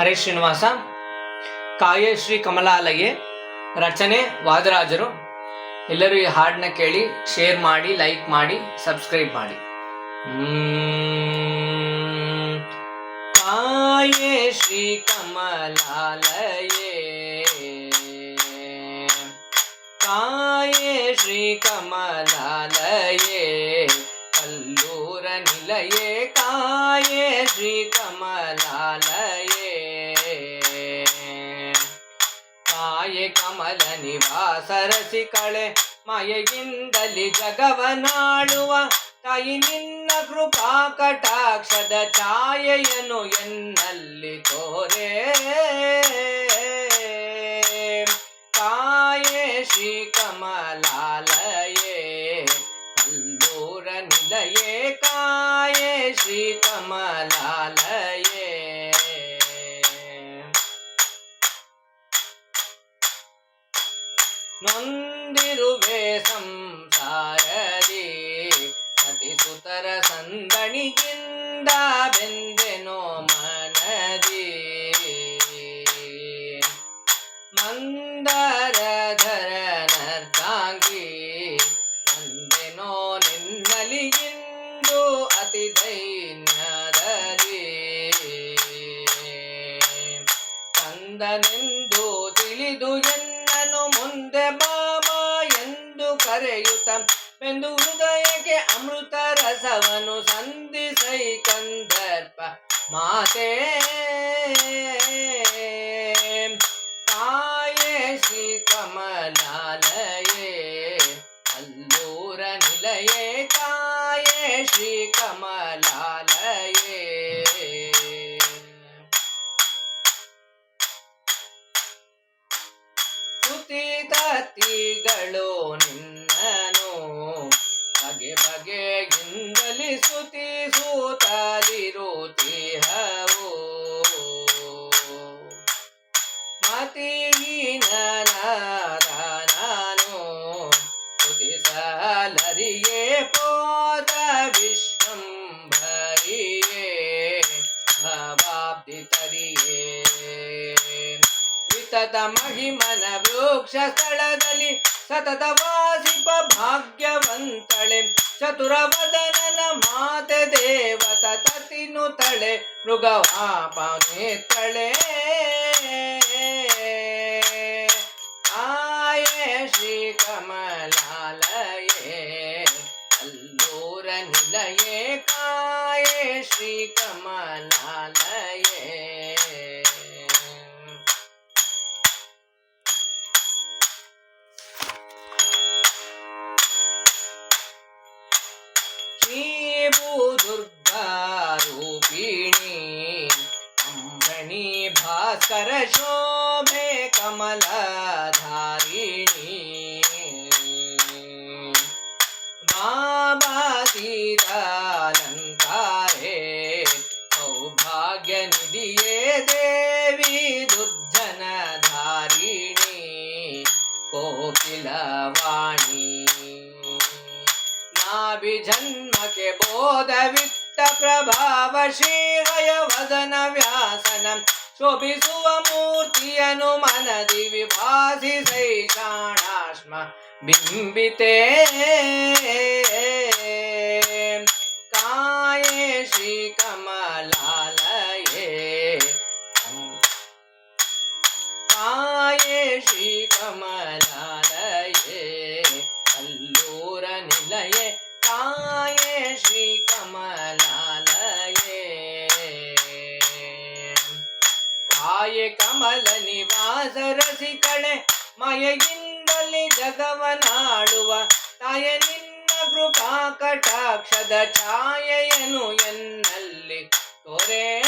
ಹರೇ ಶ್ರೀನಿವಾಸ. ಕಾಯೇ ಶ್ರೀ ಕಮಲಾಲಯೇ. ರಚನೆ ವಾದರಾಜರು. ಎಲ್ಲರೂ ಈ ಹಾಡನ್ನ ಕೇಳಿ ಶೇರ್ ಮಾಡಿ ಲೈಕ್ ಮಾಡಿ ಸಬ್ಸ್ಕ್ರೈಬ್ ಮಾಡಿ. ಕಾಯೇ ಶ್ರೀ ಕಮಲಾಲಯೇ. ಕಾಯೇ ಶ್ರೀ ಕಮಲಾಲಯೇ. ಕಲ್ಲೂರ ನಿಲಯೇ. ಕಾಯೇ ಶ್ರೀ ಕಮಲಾಲಯೇ. ಕಾಯೆ ಕಮಲ ನಿವಾಸ ರಸಿಕಳೆ ಮಾಯೆಯಿಂದಲಿ ಜಗವನಾಳುವ ತಾಯಿ ನಿನ್ನ ಕೃಪಾ ಕಟಾಕ್ಷದ ಛಾಯೆಯನ್ನು ಎನ್ನಲ್ಲಿ ತೋರೆ. ತಾಯೇ ಶ್ರೀ ಕಮಲಾಲಯೇ ಕಲ್ಲೂರ ನಿಲಯೇ. ಕಾಯೇ ಶ್ರೀ ಕಮಲಾಲಯೇ. ನೊಂದಿರುವೆ ಸಂಸಾರದಿ. ಸತಿಸುತರ ಸಂದಣಿಗಿಂದ ಬೆಂದೆನೋ ಮನದಿ. ಮಂದರಧರ ನರ್ತಾಂಗಿ ಬಂದೆನೋ ನಿನ್ನಲಿಗಿಂದು ಅತಿ ದೈನ್ಯದಲ್ಲಿ ಕಂದನೆಂದು ತಿಳಿದು ಎಂದು ಕರೆಯುತ್ತ ಮೆಂದು ಹೃದಯಕ್ಕೆ ಅಮೃತ ರಸವನು ಸಂಧಿಸೈ ಕಂದರ್ಪ ಮಾತೆ. ಕಾಯೇ ಶ್ರೀ ಕಮಲಾಲಯೇ, ಅಲ್ಲೂರ ನಿಲಯೇ. ಕಾಯೇ ಶ್ರೀ ತತ್ತಿಗಳು ನಿನ್ನನು. ಬಗೆ ಬಗೆಯಿಂದಲಿ ಹೋ ಮತಿಹೀನನಾದ ನಾನು ಸ್ತುತಿಸಲರಿಯೇ ಪೋತ ವಿಶ್ವಂಭರಿಯೇ. ಭವಾಬ್ದಿತರಿಯೇ ವಿತತ ಮಹಿಮನ ವೃಕ್ಷ ಸ್ಥಳದಲ್ಲಿ ಸತತ ವಾಸಿಪ ಭಾಗ್ಯವಂತಳೆ. ಚತುರವದನನ ಮಾತೆ ದೇವತ ತತಿನು ತಳೆ ಮೃಗವಾಪನೇತಳೆ ಆಯೇ ಶ್ರೀ ಕಮಲಾಲಯೇ ಅಲ್ಲೂರ ನಿಲಯೇ ಕಾಯೇ ಶ್ರೀ ಕಮಲಾಲಯೇ करशो में कमलधारिणी। बाबा सीतालंकारे सौभाग्य निधिये देवी दुर्जन धारिणी कोकिलवाणी। नाभिजन्म के बोध बोधवित्त प्रभावशीलय वदन व्यासनम ಶೋಭಿಸುವ ಮೂರ್ತಿಯನು ಮನದಿ ವಿಭಾಸಿಸೈ ಶಾಣಾಶ್ಮ ಬಿಂಬಿತೆ ಕಾಯೆ ಕಮಲ ನಿವಾಸ ರಸಿಕಳೆ ಮಯೆಯಿಂದಲಿ ಜಗವನಾಳುವ. ತಾಯ ನಿನ್ನ ಕೃಪಾ ಕಟಾಕ್ಷದ ಛಾಯೆಯನು ಎನ್ನಲ್ಲಿ ತೋರೆ.